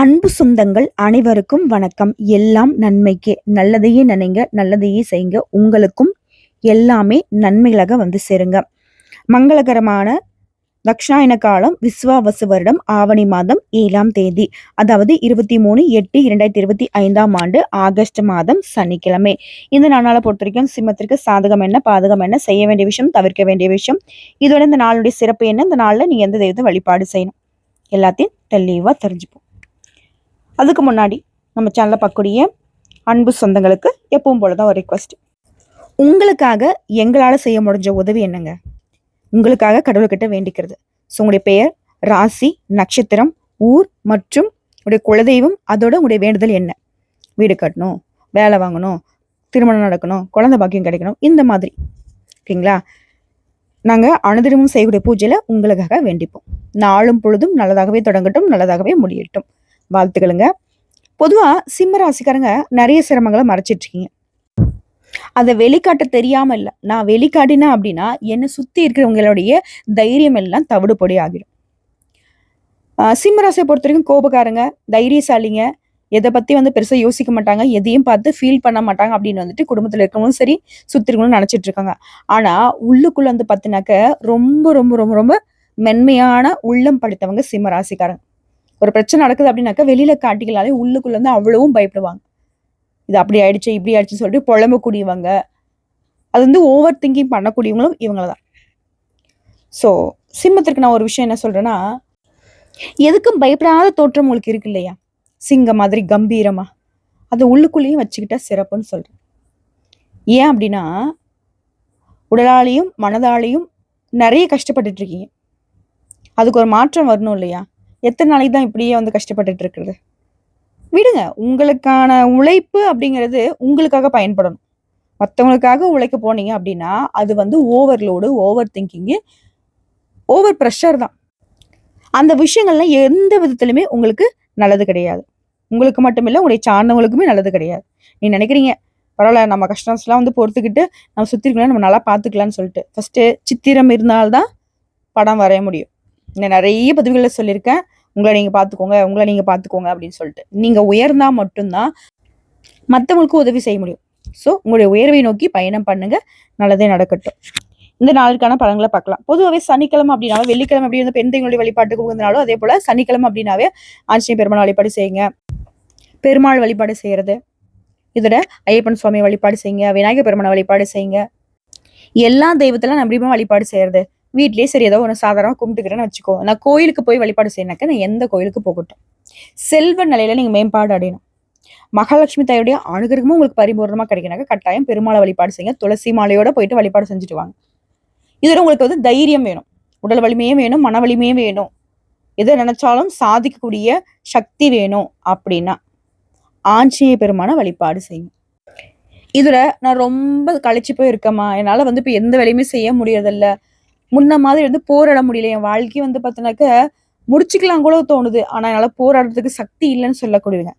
அன்பு சொந்தங்கள் அனைவருக்கும் வணக்கம். எல்லாம் நன்மைக்கே. நல்லதையே நினைங்க நல்லதையே செய்யுங்க. உங்களுக்கும் எல்லாமே நன்மைகளாக வந்து சேருங்க. மங்களகரமான தக்ஷாயன காலம் விஸ்வாவசு வருடம் ஆவணி மாதம் ஏழாம் தேதி அதாவது இருபத்தி மூணு எட்டு இரண்டாயிரத்தி இருபத்தி ஐந்தாம் ஆண்டு ஆகஸ்ட் மாதம் சனிக்கிழமை. இந்த நாளால் பொறுத்த வரைக்கும் சிம்மத்திற்கு சாதகம் என்ன பாதகம் என்ன செய்ய வேண்டிய விஷயம் தவிர்க்க வேண்டிய விஷயம் இதோட இந்த நாளுடைய சிறப்பு என்ன இந்த நாளில் நீ எந்த தெய்வத்தை வழிபாடு செய்யணும்? எல்லாத்தையும் தெளிவாக தெரிஞ்சுப்போம். அதுக்கு முன்னாடி நம்ம சேனலில் பார்க்கக்கூடிய அன்பு சொந்தங்களுக்கு எப்பவும் போல தான் ஒரு ரிக்வஸ்ட் உங்களுக்காக எங்களால் செய்ய முடிஞ்ச உதவி என்னங்க? உங்களுக்காக கடவுள்கிட்ட வேண்டிக்கிறது. ஸோ உங்களுடைய பெயர் ராசி நட்சத்திரம் ஊர் மற்றும் உங்களுடைய குலதெய்வம் அதோட உங்களுடைய வேண்டுதல் என்ன? வீடு கட்டணும் வேலை வாங்கணும் திருமணம் நடக்கணும் குழந்தை பாக்கியம் கிடைக்கணும் இந்த மாதிரி. ஓகேங்களா? நாங்கள் அனுதினமும் செய்யக்கூடிய பூஜையில் உங்களுக்காக வேண்டிப்போம். நாளும் பொழுதும் நல்லதாகவே தொடங்கட்டும் நல்லதாகவே முடியட்டும். வாழ்த்துக்களுங்க. பொதுவாக சிம்ம ராசிக்காரங்க நிறைய சிரமங்களை மறைச்சிட்டு இருக்கீங்க அதை வெளிக்காட்ட தெரியாமல் இல்லை. நான் வெளிக்காட்டினேன் அப்படின்னா என்னை சுற்றி இருக்கிறவங்களுடைய தைரியம் எல்லாம் தவிடுபொடி ஆகிடும். சிம்மராசியை சிம்ம ராசியை பொறுத்த வரைக்கும் கோபக்காரங்க தைரியசாலிங்க எதை பற்றி வந்து பெருசாக யோசிக்க மாட்டாங்க எதையும் பார்த்து ஃபீல் பண்ண மாட்டாங்க அப்படின்னு வந்துட்டு குடும்பத்தில் இருக்கவங்களும் சரி சுற்றி இருக்கணும்னு நினச்சிட்டு இருக்காங்க. ஆனால் உள்ளுக்குள்ளே வந்து பார்த்தினாக்க ரொம்ப ரொம்ப ரொம்ப ரொம்ப மென்மையான உள்ளம் படைத்தவங்க சிம்ம ராசிக்காரங்க. ஒரு பிரச்சனை நடக்குது அப்படின்னாக்கா வெளியில காட்டிக்கலாலே உள்ளுக்குள்ள இருந்து அவ்வளவும் பயப்படுவாங்க. இது அப்படி ஆயிடுச்சு இப்படி ஆயிடுச்சுன்னு சொல்லிட்டு புலம்பக்கூடியவங்க அது வந்து ஓவர் திங்கிங் பண்ணக்கூடியவங்களும் இவங்கள தான் ஸோ சிம்மத்திற்கு நான் ஒரு விஷயம் என்ன சொல்றேன்னா எதுக்கும் பயப்படாத தோற்றம் உங்களுக்கு இருக்கு இல்லையா? சிங்கம் மாதிரி கம்பீரமா. அதை உள்ளுக்குள்ளேயும் வச்சுக்கிட்டா சிறப்புன்னு சொல்றேன். ஏன் அப்படின்னா உடலாலையும் மனதாலையும் நிறைய கஷ்டப்பட்டுட்டு இருக்கீங்க. அதுக்கு ஒரு மாற்றம் வரணும் இல்லையா? எத்தனை நாளைக்கு தான் இப்படியே வந்து கஷ்டப்பட்டுட்டு இருக்கிறது? விடுங்க உங்களுக்கான உழைப்பு அப்படிங்கிறது உங்களுக்காக பயன்படணும். மற்றவங்களுக்காக உழைக்க போனீங்க அப்படின்னா அது வந்து overload over thinking over pressure தான். அந்த விஷயங்கள்லாம் எந்த விதத்துலையுமே உங்களுக்கு நல்லது கிடையாது. உங்களுக்கு மட்டும் இல்லை உங்களுடைய சார்ந்தவங்களுக்குமே நல்லது கிடையாது. நீ நினைக்கிறீங்க பரவாயில்ல நம்ம கஷ்டம்ஸ்லாம் வந்து பொறுத்துக்கிட்டு நம்ம சுற்றிருக்கலாம் நம்ம நல்லா பார்த்துக்கலாம்னு சொல்லிட்டு. ஃபஸ்ட்டு சித்திரம் இருந்தால்தான் படம் வரைய முடியும். நான் நிறைய பதிவுகளில் சொல்லியிருக்கேன். உங்களை நீங்கள் பார்த்துக்கோங்க உங்களை நீங்கள் பார்த்துக்கோங்க அப்படின்னு சொல்லிட்டு. நீங்கள் உயர்ந்தால் மட்டும்தான் மற்றவங்களுக்கும் உதவி செய்ய முடியும். ஸோ உங்களுடைய உயர்வை நோக்கி பயணம் பண்ணுங்கள் நல்லதே நடக்கட்டும். இந்த நாளுக்கான பலன்களை பார்க்கலாம். பொதுவாகவே சனிக்கிழமை அப்படின்னாவே வெள்ளிக்கிழமை அப்படி வந்து பெண் வழிபாட்டுக்கு உகந்தனாலும் அதே போல் சனிக்கிழமை அப்படின்னாவே ஆஞ்சநேய பெருமாள் வழிபாடு செய்யுங்க. பெருமாள் வழிபாடு செய்யறது. இதோட ஐயப்பன் சுவாமி வழிபாடு செய்யுங்க. விநாயகர் பெருமாள் வழிபாடு செய்யுங்க. எல்லா தெய்வத்தெல்லாம் நம்பியுமே வழிபாடு செய்கிறது வீட்லேயே சரி ஏதோ ஒன்று சாதாரணமாக கும்பிட்டுக்கிறேன்னு வச்சுக்கோ. நான் கோயிலுக்கு போய் வழிபாடு செய்யணாக்க நான் எந்த கோயிலுக்கு போகட்டும். செல்வ நிலையில நீங்கள் மேம்பாடு அடையணும். மகாலட்சுமி தாயுடைய அனுகிரகமும் உங்களுக்கு பரிபூர்ணமாக கிடைக்கினாக்க கட்டாயம் பெருமாளை வழிபாடு செய்யுங்க. துளசி மாலையோட போயிட்டு வழிபாடு செஞ்சுட்டு வாங்க. இதில் உங்களுக்கு வந்து தைரியம் வேணும். உடல் வலிமையும் வேணும் மன வலிமையும் வேணும். எதை நினைச்சாலும் சாதிக்கக்கூடிய சக்தி வேணும் அப்படின்னா ஆஞ்சநேய பெருமான வழிபாடு செய்யுங்க. இதில் நான் ரொம்ப கழிச்சு போய் இருக்கேம்மா என்னால் வந்து இப்போ எந்த வேலையுமே செய்ய முடியறதில்ல. முன்ன மாதிரி வந்து போராட முடியல. என் வாழ்க்கையை வந்து பார்த்தோன்னாக்க முடிச்சுக்கலாம் கூட தோணுது. ஆனால் என்னால் போராடுறதுக்கு சக்தி இல்லைன்னு சொல்லக்கூடியவங்க.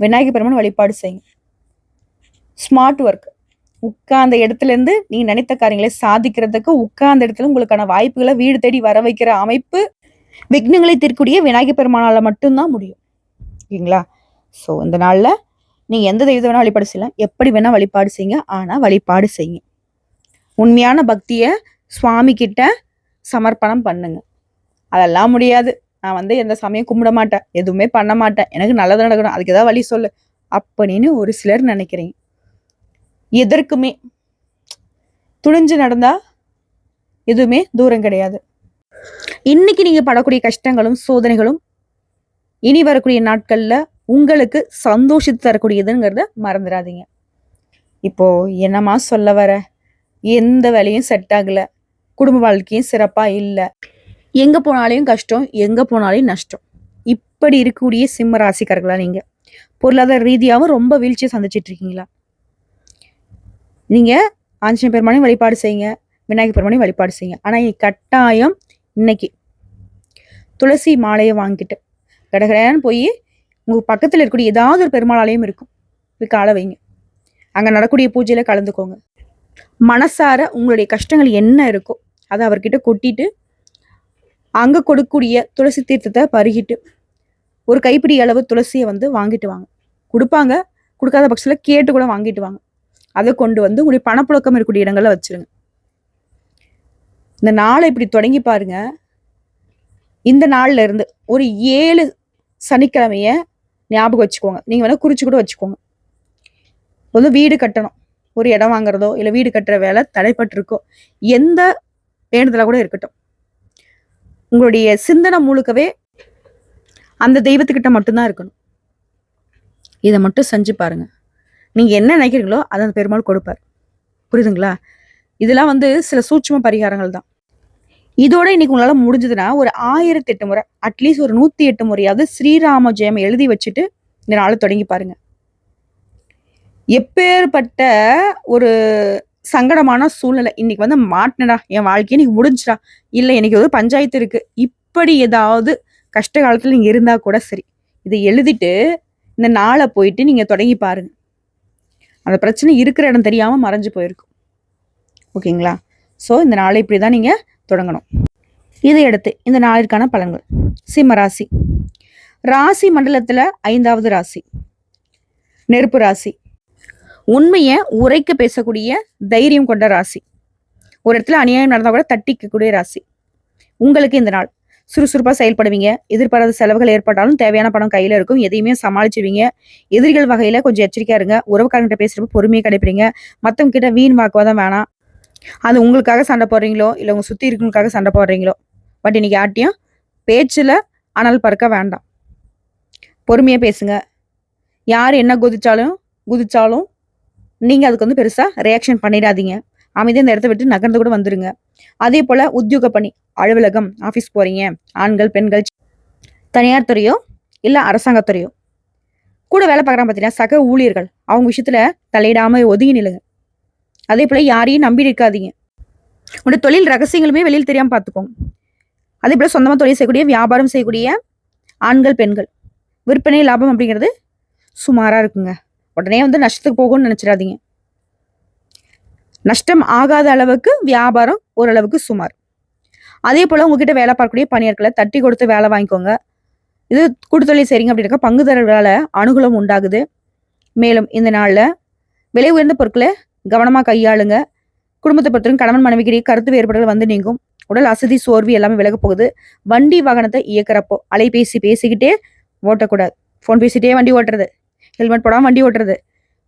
விநாயகர் பெருமான் வழிபாடு செய்யுங்க. ஸ்மார்ட் ஒர்க் உட்கார்ந்த இடத்துலேருந்து நீ நினைத்த காரியங்களை சாதிக்கிறதுக்கு உட்கார்ந்த இடத்துல உங்களுக்கான வாய்ப்புகளை வீடு தேடி வர வைக்கிற அமைப்பு விக்னங்களை தீர்க்கக்கூடிய விநாயகர் பெருமானால் மட்டும்தான் முடியும். ஓகேங்களா? ஸோ இந்த நாளில் நீங்கள் எந்த தெய்வத்தை வேணால் வழிபாடு செய்யலாம். எப்படி வேணால் வழிபாடு செய்யுங்க. ஆனால் வழிபாடு செய்யுங்க. உண்மையான பக்தியை சுவாமிக்கிட்ட சமர்ப்பணம் பண்ணுங்க. அதெல்லாம் முடியாது. நான் வந்து எந்த சமயம் கும்பிட மாட்டேன். எதுவுமே பண்ண மாட்டேன். எனக்கு நல்லது நடக்கணும். அதுக்கு ஏதாவது வழி சொல்லு. அப்படின்னு ஒரு சிலர் நினைக்கிறீங்க. எதற்குமே துணிஞ்சு நடந்தா எதுவுமே தூரம் கிடையாது. இன்னைக்கு நீங்க படக்கூடிய கஷ்டங்களும் சோதனைகளும் இனி வரக்கூடிய நாட்கள்ல உங்களுக்கு சந்தோஷத்தை தரக்கூடியதுங்கிறத மறந்துடாதீங்க. இப்போ என்னமா சொல்ல வர? எந்த வேலையும் செட் ஆகலை. குடும்ப வாழ்க்கையும் சிறப்பாக இல்லை. எங்கே போனாலையும் கஷ்டம் எங்கே போனாலையும் நஷ்டம். இப்படி இருக்கக்கூடிய சிம்ம ராசிக்காரர்களா நீங்கள் பொருளாதார ரீதியாகவும் ரொம்ப வீழ்ச்சியை சந்திச்சிட்டு இருக்கீங்களா? நீங்கள் ஆஞ்சநேய பெருமானையும் வழிபாடு செய்யுங்க விநாயகர் பெருமானையும் வழிபாடு செய்யுங்க. ஆனால் கட்டாயம் இன்னைக்கு துளசி மாலையை வாங்கிட்டு கடகடையான்னு போய் உங்கள் பக்கத்தில் இருக்கக்கூடிய ஏதாவது ஒரு பெருமாளாலையும் இருக்கும். போய் காலை வைங்க. அங்கே நடக்கூடிய பூஜையில் கலந்துக்கோங்க. மனசார உங்களுடைய கஷ்டங்கள் என்ன இருக்கோ அதை அவர்கிட்ட கொட்டிட்டு அங்கே கொடுக்கக்கூடிய துளசி தீர்த்தத்தை பருகிட்டு ஒரு கைப்பிடி அளவு துளசியை வந்து வாங்கிட்டு வாங்க. கொடுப்பாங்க கொடுக்காத பட்சத்தில் கேட்டு கூட வாங்கிட்டு வாங்க. அதை கொண்டு வந்து உங்களுடைய பணப்புழக்கம் இருக்கக்கூடிய இடங்களில் வச்சிருங்க. இந்த நாளை இப்படி தொடங்கி பாருங்க. இந்த நாள்ல இருந்து ஒரு ஏழு சனிக்கிழமைய ஞாபகம் வச்சுக்கோங்க. நீங்கள் வேணால் குறிச்சு கூட வச்சுக்கோங்க. வந்து வீடு கட்டணும். ஒரு இடம் வாங்குறதோ இல்லை வீடு கட்டுற வேலை தடைப்பட்டிருக்கோ. எந்த வேண்டுதலாக கூட இருக்கட்டும். உங்களுடைய சிந்தனை முழுக்கவே அந்த தெய்வத்துக்கிட்ட மட்டும்தான் இருக்கணும். இதை மட்டும் செஞ்சு பாருங்க. நீங்க என்ன நினைக்கிறீங்களோ அதை அந்த பெருமாள் கொடுப்பார். புரியுதுங்களா? இதெல்லாம் வந்து சில சூட்சம பரிகாரங்கள் தான். இதோட இன்னைக்கு உங்களால முடிஞ்சதுன்னா ஒரு ஆயிரத்தி எட்டு முறை அட்லீஸ்ட் ஒரு நூத்தி எட்டு முறையாவது ஸ்ரீராம ஜெயம் எழுதி வச்சுட்டு இந்த நாளை தொடங்கி பாருங்க. எப்பேற்பட்ட ஒரு சங்கடமான சூழ்நிலை. இன்னைக்கு வந்து மாட்டினடா என் வாழ்க்கையை இன்னைக்கு முடிஞ்சுடா. இல்லை இன்னைக்கு ஒரு பஞ்சாயத்து இருக்கு. இப்படி ஏதாவது கஷ்ட காலத்தில் நீங்கள் இருந்தால் கூட சரி. இதை எழுதிட்டு இந்த நாளை போயிட்டு நீங்கள் தொடங்கி பாருங்க. அந்த பிரச்சனை இருக்கிற இடம் தெரியாமல் மறைஞ்சு போயிருக்கும். ஓகேங்களா? ஸோ இந்த நாளை இப்படி தான் நீங்கள் தொடங்கணும். இதை அடுத்து இந்த நாளிற்கான பலன்கள். சிம்ம ராசி. ராசி மண்டலத்தில் ஐந்தாவது ராசி. நெருப்பு ராசி. உண்மையை உரைக்க பேசக்கூடிய தைரியம் கொண்ட ராசி. ஒரு இடத்துல அநியாயம் நடந்தா கூட தட்டிக்கக்கூடிய ராசி. உங்களுக்கு இந்த நாள் சுறுசுறுப்பா செயல்படுவீங்க. எதிர்பாராத செலவுகள் ஏற்பட்டாலும் தேவையான பணம் கையில இருக்கும். எதையுமே சமாளிச்சுவீங்க. எதிரிகள் வகையில கொஞ்சம் எச்சரிக்கையா இருங்க. உறவுக்காரங்கிட்ட பேசுறப்ப பொறுமையை கடைப்பிடிங்க மத்தவங்க கிட்ட வீண் வாக்குவாதம் வேணாம். அது உங்களுக்காக சண்டை போடுறீங்களோ இல்லை உங்க சுத்தி இருக்கவங்களுக்காக சண்டை போடுறீங்களோ பட் இன்னைக்கு யார்ட்டையும் பேச்சுல அனல் பறக்க வேண்டாம். பொறுமையா பேசுங்க. யார் என்ன குதிச்சாலும் குதிச்சாலும் நீங்கள் அதுக்கு வந்து பெருசாக ரியாக்ஷன் பண்ணிடாதீங்க. அமைதியாக இந்த இடத்த விட்டு நகர்ந்து கூட வந்துருங்க. அதே போல் உத்தியோக பணி அலுவலகம் ஆஃபீஸ் போகிறீங்க ஆண்கள் பெண்கள் தனியார் துறையோ இல்லை அரசாங்கத்துறையோ கூட வேலை பார்க்குறாங்க பார்த்தீங்கன்னா சக ஊழியர்கள் அவங்க விஷயத்தில் தலையிடாமல் ஒதுங்கி நிலுங்க அதே போல் யாரையும் நம்பி இருக்காதீங்க உங்களோட தொழில் ரகசியங்களுமே வெளியில் தெரியாமல் பார்த்துக்கோங்க. அதே போல் சொந்தமாக தொழில் செய்யக்கூடிய வியாபாரம் செய்யக்கூடிய ஆண்கள் பெண்கள் விற்பனை லாபம் அப்படிங்கிறது சுமாராக இருக்குங்க. உடனே வந்து நஷ்டத்துக்கு போகும்னு நினச்சிடாதீங்க. நஷ்டம் ஆகாத அளவுக்கு வியாபாரம் ஓரளவுக்கு சுமார். அதே போல் உங்ககிட்ட வேலை பார்க்கக்கூடிய பணியாட்களை தட்டி கொடுத்து வேலை வாங்கிக்கோங்க. இது கூட்டுத்தொழில் செய்றீங்க அப்படின்னாக்கா பங்குதாரர்களால் அனுகூலம் உண்டாகுது. மேலும் இந்த நாளில் விலை உயர்ந்த பொருட்களை கவனமாக கையாளுங்க. குடும்பத்தை பொறுத்தவரைக்கும் கணவன் மனைவிக்கிடையே கருத்து வேறுபாடுகள் வந்து நீங்கும். உடல் அசதி சோர்வு எல்லாமே விலக போகுது. வண்டி வாகனத்தை இயக்குறப்போ அலைபேசி பேசிக்கிட்டே ஓட்டக்கூடாது. ஃபோன் பேசிக்கிட்டே வண்டி ஓட்டுறது. ஹெல்மெட் போடாமல் வண்டி ஓட்டுறது.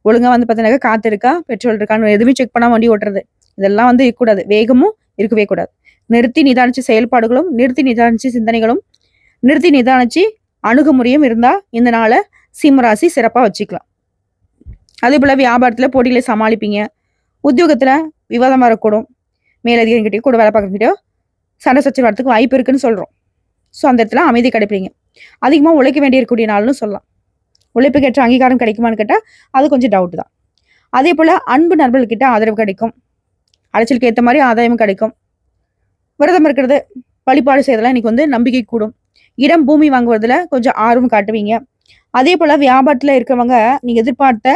ஒழுங்காக வந்து பார்த்தீங்கன்னா காற்று இருக்கா? பெட்ரோல் இருக்கான்னு எதுவுமே செக் பண்ணாமல் வண்டி ஓட்டுறது. இதெல்லாம் வந்து இருக்கக்கூடாது. வேகமும் இருக்கவே கூடாது. நிறுத்தி நிதானிச்சு செயல்பாடுகளும் நிறுத்தி நிதானிச்சு சிந்தனைகளும் நிறுத்தி நிதானிச்சு அணுகுமுறையும் இருந்தால் இந்த நாளை சிம்மராசி சிறப்பாக வச்சுக்கலாம். அதே போல் வியாபாரத்தில் போட்டிகளை சமாளிப்பீங்க. உத்தியோகத்தில் விவாதம் வரக்கூடும் மேலதிகாரிகிட்டயோ கூட வேலை பார்க்கறகிட்டயோ சண்டை சச்சரவாரத்துக்கு வாய்ப்பு இருக்குன்னு சொல்கிறோம் ஸோ அந்த இடத்துல அமைதி கிடைப்பீங்க. அதிகமாக உழைக்க வேண்டியிருக்கக்கூடிய நாள்னு சொல்லலாம். உழைப்புக்கு ஏற்ற அங்கீகாரம் கிடைக்குமான்னு கேட்டால் அது கொஞ்சம் டவுட் தான். அதே போல் அன்பு நண்பர்கள்கிட்ட ஆதரவு கிடைக்கும். அலைச்சலுக்கு ஏற்ற மாதிரி ஆதாயம் கிடைக்கும். விரதம் இருக்கிறது வழிபாடு செய்யறதுலாம் இன்னைக்கு வந்து நம்பிக்கை கூடும். இடம் பூமி வாங்குவதில் கொஞ்சம் ஆர்வம் காட்டுவீங்க. அதே போல் வியாபாரத்தில் இருக்கிறவங்க நீங்கள் எதிர்பார்த்த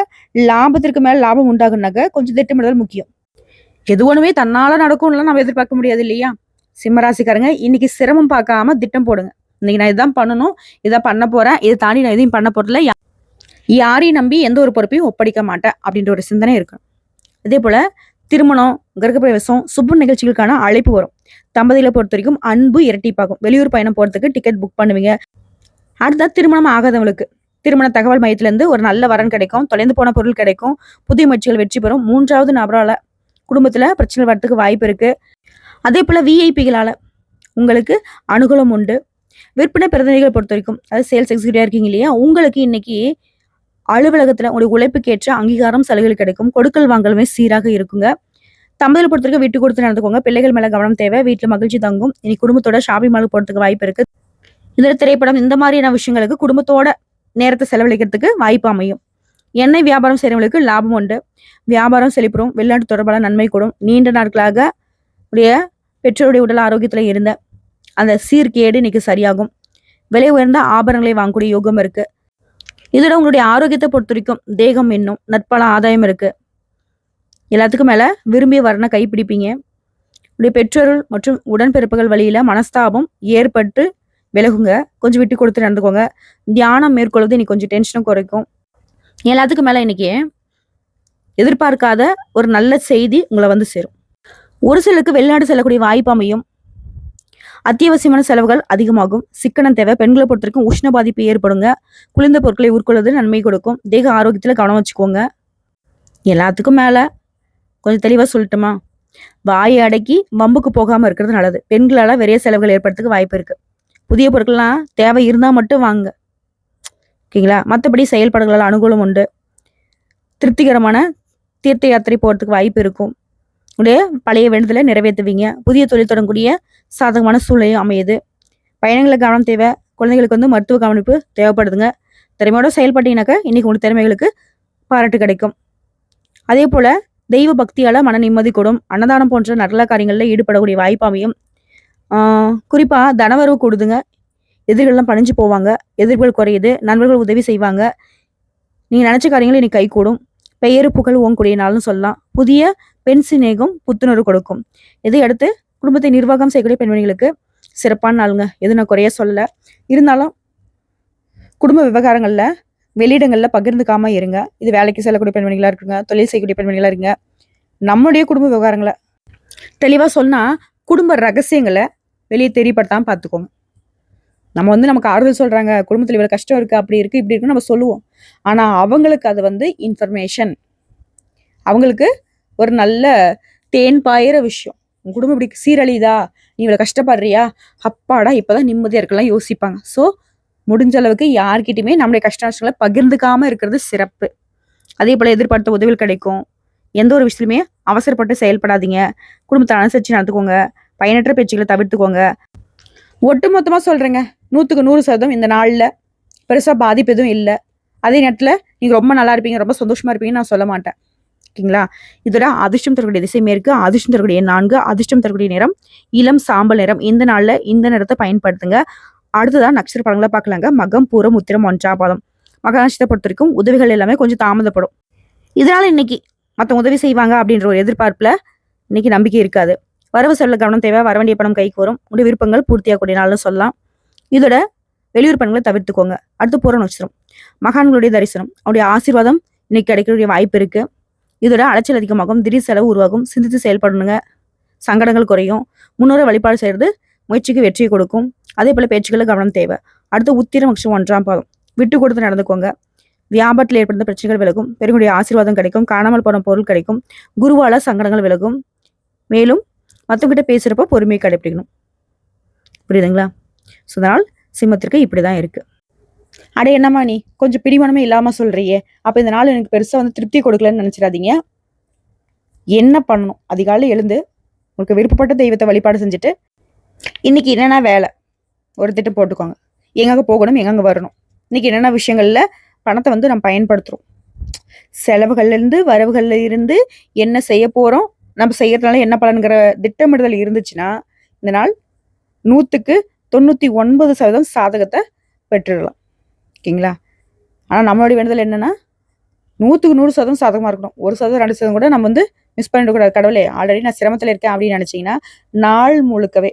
லாபத்திற்கு மேலே லாபம் உண்டாகுனாக்க கொஞ்சம் திட்டமிடுதல் முக்கியம். எது ஒன்றுமே தன்னால் நடக்கும்லாம் நம்ம எதிர்பார்க்க முடியாது இல்லையா? சிம்மராசிக்காரங்க இன்னைக்கு சிரமம் பார்க்காம திட்டம் போடுங்க. இன்னைக்கு நான் இதுதான் பண்ணணும் இதான் பண்ண போறேன் இதை தாண்டி நான் எதையும் பண்ண போறதில்ல. யாரையும் நம்பி எந்த ஒரு பொறுப்பையும் ஒப்படைக்க மாட்டேன் அப்படின்ற ஒரு சிந்தனை இருக்கணும் அதே போல திருமணம் கிரகப்பிரவேசம் சுப நிகழ்ச்சிகளுக்கான அழைப்பு வரும். தம்பதியில பொறுத்த வரைக்கும் அன்பு இரட்டிப்பாகும் வெளியூர் பயணம் போறதுக்கு டிக்கெட் புக் பண்ணுவீங்க. அடுத்த திருமணம் ஆகாதவங்களுக்கு. திருமண தகவல் மையத்திலேருந்து ஒரு நல்ல வரன் கிடைக்கும் தொலைந்து போன பொருள் கிடைக்கும் புதிய முயற்சிகள் வெற்றி பெறும். மூன்றாவது நபரால குடும்பத்துல பிரச்சனை வரத்துக்கு வாய்ப்பு இருக்கு. அதே போல விஐபிகளால உங்களுக்கு அனுகூலம் உண்டு. விற்பனை பிரதிநிதிகள் பொறுத்த வரைக்கும் அதாவது சேல்ஸ் எக்ஸிக்யூட்டிவாக இருக்கீங்க இல்லையா உங்களுக்கு இன்னைக்கு அலுவலகத்தில் உங்களுடைய உழைப்புக்கேற்ற அங்கீகாரம் சலுகைகள் கிடைக்கும். கொடுக்கல் வாங்கலுமே சீராக இருக்குங்க. தம்பதியில் பொறுத்த வரைக்கும் விட்டு கொடுத்து நடந்துக்கோங்க. பிள்ளைகள் மேலே கவனம் தேவை. வீட்டில் மகிழ்ச்சி தங்கும். இனி குடும்பத்தோட ஷாப்பிங் மாலுக்கு போகிறதுக்கு வாய்ப்பு இருக்கு. இதில் திரைப்படம் இந்த மாதிரியான விஷயங்களுக்கு குடும்பத்தோட நேரத்தை செலவழிக்கிறதுக்கு வாய்ப்பு அமையும். எண்ணெய் வியாபாரம் செய்கிறவங்களுக்கு லாபம் உண்டு. வியாபாரம் செழிப்புறும். வெளிநாட்டு தொடர்பான நன்மை கூடும். நீண்ட நாட்களாக உடைய பெற்றோருடைய உடல் ஆரோக்கியத்துல இருந்த அந்த சீர்கேடு இன்னைக்கு சரியாகும். விலை உயர்ந்த ஆபரணங்களை வாங்கக்கூடிய யோகம் இருக்கு. இதோட உங்களுடைய ஆரோக்கியத்தை பொறுத்த வரைக்கும் தேகம் இன்னும் நட்பல ஆதாயம் இருக்கு. எல்லாத்துக்கும் மேல விரும்பிய வரனை கைப்பிடிப்பீங்க. உடைய பெற்றோர்கள் மற்றும் உடன்பிறப்புகள் வழியில மனஸ்தாபம் ஏற்பட்டு விலகுங்க. கொஞ்சம் விட்டு கொடுத்து நடந்துக்கோங்க. தியானம் மேற்கொள்வது இன்னைக்கு கொஞ்சம் டென்ஷனும் குறைக்கும். எல்லாத்துக்கும் மேலே இன்னைக்கு எதிர்பார்க்காத ஒரு நல்ல செய்தி உங்களை வந்து சேரும். ஒரு சிலருக்கு வெளிநாடு செல்லக்கூடிய வாய்ப்பு அமையும். அத்தியாவசியமான செலவுகள் அதிகமாகும். சிக்கனம் தேவை. பெண்களை பொறுத்த வரைக்கும் உஷ்ண பாதிப்பு ஏற்படுங்க. குளிர்ந்த பொருட்களை உட்கொள்வது நன்மை கொடுக்கும். தேக ஆரோக்கியத்தில் கவனம் வச்சுக்கோங்க. எல்லாத்துக்கும் மேலே கொஞ்சம் தெளிவாக சொல்லட்டுமா? வாயை அடக்கி வம்புக்கு போகாமல் இருக்கிறது நல்லது. பெண்களால் நிறைய செலவுகள் ஏற்படுறதுக்கு வாய்ப்பு இருக்குது புதிய பொருட்கள்லாம் தேவை இருந்தால் மட்டும் வாங்க. ஓகேங்களா? மற்றபடி செயல்பாடுகளால் அனுகூலம் உண்டு. திருப்திகரமான தீர்த்த யாத்திரை போகிறதுக்கு வாய்ப்பு இருக்கும். உடைய பழைய வேண்டுதலை நிறைவேற்றுவீங்க. புதிய தொழில் தொடங்கக்கூடிய சாதகமான சூழ்நிலையும் அமையுது. பயணங்களை கவனம் தேவை. குழந்தைகளுக்கு வந்து மருத்துவ கவனிப்பு தேவைப்படுதுங்க. திறமையோட செயல்பட்டீங்கன்னாக்கா இன்னைக்கு உங்கள் திறமைகளுக்கு பாராட்டு கிடைக்கும். அதே போல் தெய்வ பக்தியால் மன நிம்மதி கூடும். அன்னதானம் போன்ற நல்ல காரியங்களில் ஈடுபடக்கூடிய வாய்ப்பு அமையும். குறிப்பாக தனவரவு கூடுதுங்க. எதிர்கள்லாம் பணிஞ்சு போவாங்க. எதிர்கள் குறையுது. நண்பர்கள் உதவி செய்வாங்க. நீங்கள் நினச்ச காரியங்கள் இன்னைக்கு கைகூடும். பெயரு புகழ் ஓங்கக்கூடிய நாள்னு சொல்லலாம். புதிய பெண் சிநேகம் புத்துணர்வு கொடுக்கும். இதையடுத்து குடும்பத்தை நிர்வாகம் செய்யக்கூடிய பெண்மணிகளுக்கு சிறப்பான நாளுங்க. எது நான் குறைய சொல்லலை. இருந்தாலும் குடும்ப விவகாரங்களில் வெளியிடங்களில் பகிர்ந்துக்காம இருங்க. இது வேலைக்கு செல்லக்கூடிய பெண்மணிகளாக இருக்குங்க. தொழில் செய்யக்கூடிய பெண்மணிகளாக இருங்க. நம்முடைய குடும்ப விவகாரங்களை தெளிவாக சொன்னால் குடும்ப ரகசியங்களை வெளியே தெரியப்படுத்தாமல் பார்த்துக்கோங்க நம்ம வந்து நமக்கு ஆறுதல் சொல்கிறாங்க குடும்பத்தில் இவ்வளோ கஷ்டம் இருக்குது அப்படி இருக்குது இப்படி இருக்குன்னு நம்ம சொல்லுவோம். ஆனால் அவங்களுக்கு அது வந்து இன்ஃபர்மேஷன் அவங்களுக்கு ஒரு நல்ல தேன் பாயிற விஷயம். உன் குடும்பம் இப்படி சீரழிதா நீ இவ்வளோ கஷ்டப்படுறியா? அப்பாடா இப்போதான் நிம்மதியாக இருக்கலாம் யோசிப்பாங்க. ஸோ முடிஞ்ச அளவுக்கு யார்கிட்டையுமே நம்மளுடைய கஷ்ட நஷ்டங்களை பகிர்ந்துக்காமல் இருக்கிறது சிறப்பு. அதே போல் எதிர்பார்த்த உதவிகள் கிடைக்கும். எந்த ஒரு விஷயத்துலையுமே அவசரப்பட்டு செயல்படாதீங்க. குடும்பத்தை அனுசரித்து நடத்துக்கோங்க பயனற்ற பேச்சுகளை தவிர்த்துக்கோங்க. ஒட்டு மொத்தமாக சொல்கிறேங்க நூற்றுக்கு நூறு சதவீதம் இந்த நாளில் பெருசாக பாதிப்பு எதுவும் இல்லை. அதே நேரத்தில் நீங்கள் ரொம்ப நல்லா இருப்பீங்க. ரொம்ப சந்தோஷமாக இருப்பீங்கன்னு நான் சொல்ல மாட்டேன். ஓகேங்களா இதோட அதிர்ஷ்டம் தரக்கூடிய திசை மேற்கு அதிர்ஷ்டம் தரக்கூடிய நான்கு அதிர்ஷ்டம் தரக்கூடிய நிறம் இளம் சாம்பல் நிறம். இந்த நாளில் இந்த நிறத்தை பயன்படுத்துங்க. அடுத்ததான் நட்சத்திர படங்களை பார்க்கலாங்க. மகம் பூரம் உத்திரம் ஒன்றாம் பாதம். மக நட்சத்திரத்தை பொறுத்த வரைக்கும் உதவிகள் எல்லாமே கொஞ்சம் தாமதப்படும். இதனால் இன்னைக்கு மற்ற உதவி செய்வாங்க அப்படின்ற ஒரு எதிர்பார்ப்பில் இன்னைக்கு நம்பிக்கை இருக்காது. வரவு செல்ல கவனம் தேவை. வர வேண்டிய பணம் கைக்கு வரும். உடைய விருப்பங்கள் பூர்த்தியாகக்கூடிய நாள்னு சொல்லலாம். இதோட வெளியூர் பணங்களை தவிர்த்துக்கோங்க. அடுத்து பூர நட்சத்திரம். மகான்களுடைய தரிசனம். அவருடைய ஆசீர்வாதம் இன்னைக்கு கிடைக்கக்கூடிய வாய்ப்பு இருக்குது இதோட அலைச்சல் அதிகமாகும். திடீர் செலவு உருவாகும். சிந்தித்து செயல்படணுங்க. சங்கடங்கள் குறையும். முன்னோரை வழிபாடு செய்யறது முயற்சிக்கு வெற்றியை கொடுக்கும். அதே போல பேச்சுக்களை கவனம் தேவை. அடுத்து உத்திரம் மற்றும் ஒன்றாம் பாதம். விட்டு கொடுத்து நடந்துக்கோங்க. வியாபாரத்தில் ஏற்படுத்த பிரச்சனைகள் விலகும். பெருங்குடைய ஆசீர்வாதம் கிடைக்கும். காணாமல் போன பொருள் கிடைக்கும். குருவால சங்கடங்கள் விலகும். மேலும் மற்றவங்கிட்ட பேசுகிறப்போ பொறுமையை கடைப்பிடிக்கணும். புரியுதுங்களா? ஸோ அதனால் சிம்மத்திற்கு இப்படி தான் இருக்கு. அட என்னம்மா நீ? கொஞ்சம் பிடிமானமே இல்லாமல் சொல்கிறியே அப்போ இந்த நாள் எனக்கு பெருசாக வந்து திருப்தி கொடுக்கலன்னு நினச்சிடாதீங்க. என்ன பண்ணணும்? அதிகாலை எழுந்து உங்களுக்கு விருப்பப்பட்ட தெய்வத்தை வழிபாடு செஞ்சுட்டு இன்றைக்கி என்னென்ன வேலை? ஒரு திட்டம் போட்டுக்கோங்க. எங்கெங்கே போகணும் எங்கெங்கே வரணும்? இன்னைக்கு என்னென்ன விஷயங்களில் பணத்தை வந்து நம்ம பயன்படுத்துகிறோம் செலவுகள்லேருந்து வரவுகள்ல இருந்து என்ன செய்ய போகிறோம் நம்ம செய்யறதுனால என்ன பலன்கிற திட்டமிடுதல் இருந்துச்சுன்னா இந்த நாள் நூற்றுக்கு தொண்ணூற்றி ஒன்பது சதவீதம் சாதகத்தை பெற்றுடலாம். ஓகேங்களா ஆனால் நம்மளுடைய வேண்டுதல் என்னென்னா நூற்றுக்கு நூறு சதவீதம் சாதகமாக இருக்கணும். ஒரு சதவீதம் ரெண்டு சதவீதம் கூட நம்ம வந்து மிஸ் பண்ணிடக்கூடாது. கடவுளே ஆல்ரெடி நான் சிரமத்தில் இருக்கேன் அப்படின்னு நினச்சிங்கன்னா நாள் முழுக்கவே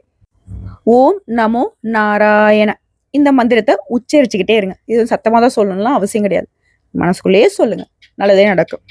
ஓம் நமோ நாராயண. இந்த மந்திரத்தை உச்சரிச்சுக்கிட்டே இருங்க. இது சத்தமாக தான் சொல்லணும்லாம் அவசியம் கிடையாது. மனசுக்குள்ளேயே சொல்லுங்கள் நல்லதே நடக்கும்.